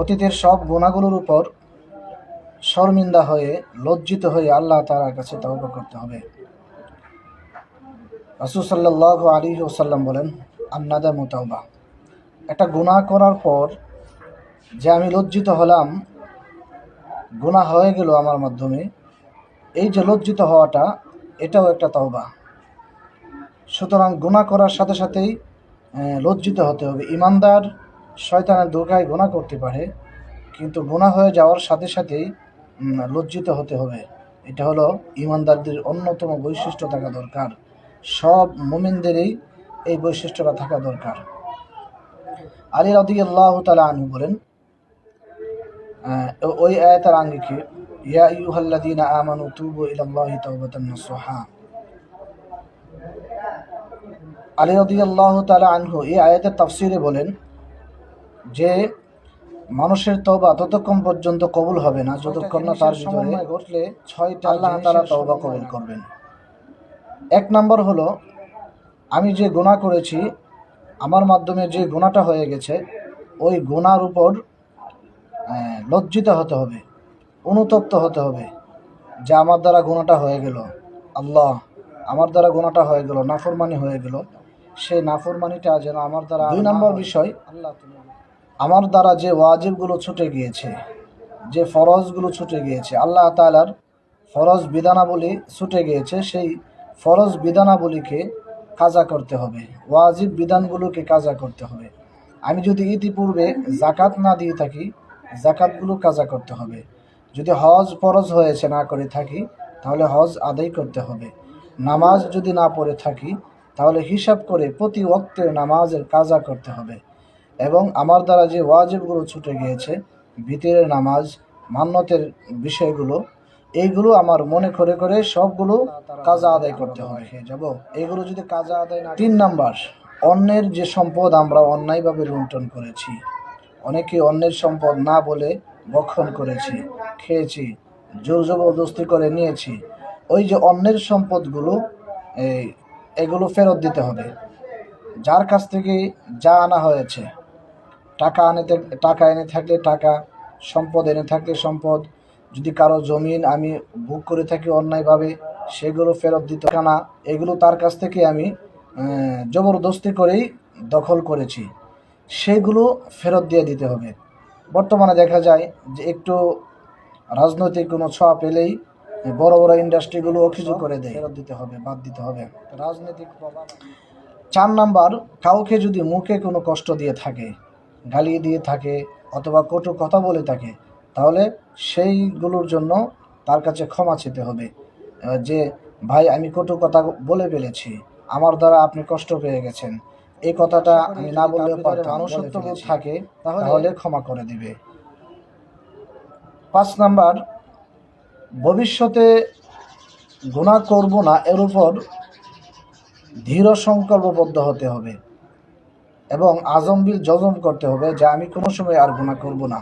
অতীতের সব গুণাগুলোর উপর শর্মিন্দা হয়ে, লজ্জিত হয়ে আল্লাহ তাআলার কাছে তওবা করতে হবে। রাসূল সাল্লাল্লাহু আলাইহি ওয়াসাল্লাম বলেন, আন্নাদামু তাওবা। একটা গুনাহ করার পর যে আমি লজ্জিত হলাম গুনাহ হয়ে গেল আমার মাধ্যমে, এই যে লজ্জিত হওয়াটা, এটাও একটা তওবা। সুতরাং গুনাহ করার সাথে সাথেই লজ্জিত হতে হবে। ইমানদার শয়তানের দুর্গায় গুনাহ করতে পারে, কিন্তু গুনাহ হয়ে যাওয়ার সাথে সাথেই লজ্জিত হতে হবে। এটা হলো ইমানদারদের অন্যতম বৈশিষ্ট্য থাকা দরকার। সব মুমিনদেরই এই বৈশিষ্ট্যটা থাকা দরকার। আলী রাদি আল্লাহ তালা আনহু বলেন ওই আয়াতের আঙ্গিকে, ইয়া ইউহাল্লাদিনা আমানু তুবু ইলাল্লাহি তাওবাতান আলী রদি আল্লাহ তালা আনহু এই আয়াতের তাফসিরে বলেন যে মানুষের তওবা ততক্ষণ পর্যন্ত কবুল হবে না যতক্ষণ না তার ভিতরে ঘটলে ছয়টা আল্লাহ তারা তওবা কবুল করবেন। এক নম্বর হলো আমি যে গুনাহ করেছি আমার মাধ্যমে যে গুণাটা হয়ে গেছে ওই গুনার উপর লজ্জিত হতে হবে অনুতপ্ত হতে হবে যে আমার দ্বারা গুণাটা হয়ে গেল। আল্লাহ আমার দ্বারা গুণাটা হয়ে গেল নাফরমানি হয়ে গেল। সেই নাফরমানিটা যেন আমার দ্বারা দুই নম্বর বিষয় আল্লাহ আমার দ্বারা যে ওয়াজিবগুলো ছুটে গিয়েছে, যে ফরজগুলো ছুটে গিয়েছে, আল্লাহ তাআলার ফরজ বিধানাবলী ছুটে গিয়েছে, সেই ফরজ বিধানাবলীকে কাজা করতে হবে। ওয়াজিব বিধানগুলোকে কাজা করতে হবে। আমি যদি ইতিপূর্বে জাকাত না দিয়ে থাকি জাকাতগুলো কাজা করতে হবে। যদি হজ ফরজ হয়েছে না করে থাকি, তাহলে হজ আদায় করতে হবে। নামাজ যদি না পড়ে থাকি, তাহলে হিসাব করে প্রতি ওক্তের নামাজের কাজা করতে হবে। এবং আমার দ্বারা যে ওয়াজিবগুলো ছুটে গিয়েছে, ভিতরের নামাজ মান্যতের বিষয়গুলো, এইগুলো আমার মনে করে করে সবগুলো কাজা আদায় করতে হয়। যাব এইগুলো যদি কাজা আদায় না তিন নাম্বার, অন্যের যে সম্পদ আমরা অন্যায়ভাবে লুণ্ঠন করেছি, অনেকে অন্যের সম্পদ না বলে বক্ষণ করেছি, খেয়েছি, জোর জবরদস্তি করে নিয়েছি, ওই যে অন্যের সম্পদগুলো এগুলো ফেরত দিতে হবে। যার কাছ থেকে যা আনা হয়েছে টাকা আনে টাকা এনে থাকলে টাকা, সম্পদ এনে থাকলে সম্পদ। যদি কারও জমিন আমি বুক করে থাকি অন্যায়ভাবে, সেগুলো ফেরত দিতে না, এগুলো তার কাছ থেকে আমি জবরদস্তি করেই দখল করেছি। সেগুলো ফেরত দিয়ে দিতে হবে। বর্তমানে দেখা যায় যে একটু রাজনৈতিক কোনো ছোঁয়া পেলেই বড় বড় ইন্ডাস্ট্রিগুলো অভিযোগ করে দেয়। ফেরত দিতে হবে, বাদ দিতে হবে। রাজনৈতিক প্রভাব। চার নাম্বার, কাউকে যদি মুখে কোনো কষ্ট দিয়ে থাকে গালি দিয়ে থাকে অথবা কটু কথা বলে থাকে তাহলে সেইগুলোর জন্য তার কাছে ক্ষমা চেতে হবে। যে ভাই আমি কটু কথা বলে ফেলেছি আমার দ্বারা আপনি কষ্ট পেয়ে গেছেন। এই কথাটা আমি না বললেও মানুষত্ববোধ থাকে তাহলে ক্ষমা করে দিবে। পাঁচ নাম্বার ভবিষ্যতে গুণা করব না এর উপর দৃঢ় সংকল্পবদ্ধ হতে হবে। এবং আজম বিল জজম করতে হবে যা আমি কোনো সময় আর গুণা করব না।